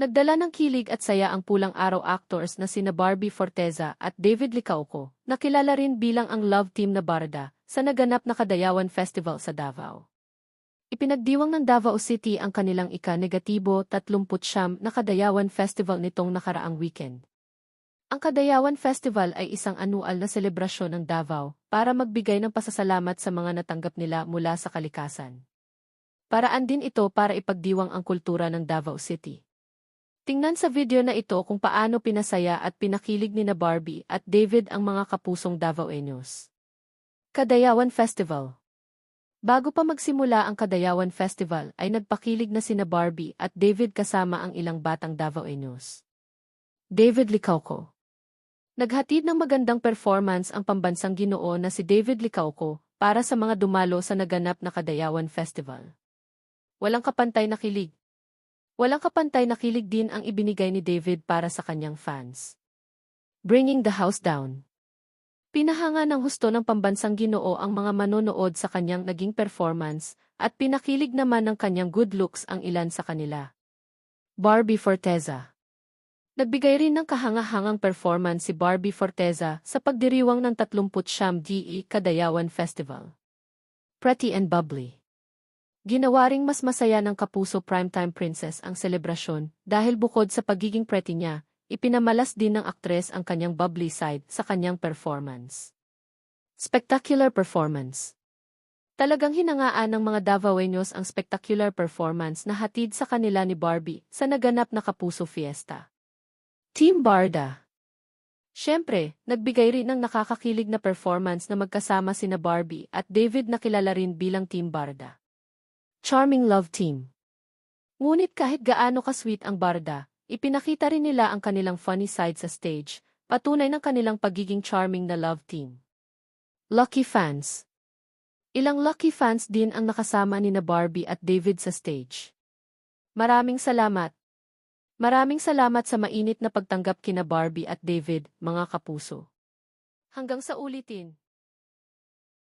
Nagdala ng kilig at saya ang pulang araw actors na sina Barbie Forteza at David Licauco, na kilala rin bilang ang love team na Barda, sa naganap na Kadayawan Festival sa Davao. Ipinagdiwang ng Davao City ang kanilang ika-negatibo 39 na Kadayawan Festival nitong nakaraang weekend. Ang Kadayawan Festival ay isang anual na selebrasyon ng Davao para magbigay ng pasasalamat sa mga natanggap nila mula sa kalikasan. Paraan din ito para ipagdiwang ang kultura ng Davao City. Tingnan sa video na ito kung paano pinasaya at pinakilig ni na Barbie at David ang mga kapusong Davaoenos. Kadayawan Festival Bago pa magsimula ang Kadayawan Festival ay nagpakilig na sina Barbie at David kasama ang ilang batang Davaoenos. David Licauco Naghatid ng magandang performance ang pambansang ginoo na si David Licauco para sa mga dumalo sa naganap na Kadayawan Festival. Walang kapantay na kilig. Walang kapantay na kilig din ang ibinigay ni David para sa kanyang fans. Bringing the house down. Pinahanga ng husto ng pambansang ginoo ang mga manonood sa kanyang naging performance at pinakilig naman ng kanyang good looks ang ilan sa kanila. Barbie Forteza Nagbigay rin ng kahangahangang performance si Barbie Forteza sa pagdiriwang ng 30 DE Kadayawan Festival. Pretty and bubbly. Ginawa ring mas masaya ng Kapuso Primetime Princess ang selebrasyon dahil bukod sa pagiging pretty niya, ipinamalas din ng aktres ang kanyang bubbly side sa kanyang performance. Spectacular Performance Talagang hinangaan ng mga Davaoenos ang spectacular performance na hatid sa kanila ni Barbie sa naganap na Kapuso Fiesta. Team Barda Siyempre, nagbigay rin ng nakakakilig na performance na magkasama sina Barbie at David na kilala rin bilang Team Barda. Charming Love Team Ngunit kahit gaano ka-sweet ang Barda, ipinakita rin nila ang kanilang funny side sa stage, patunay ng kanilang pagiging charming na love team. Lucky Fans Ilang lucky fans din ang nakasama ni na Barbie at David sa stage. Maraming salamat. Maraming salamat sa mainit na pagtanggap kina Barbie at David, mga kapuso. Hanggang sa ulitin.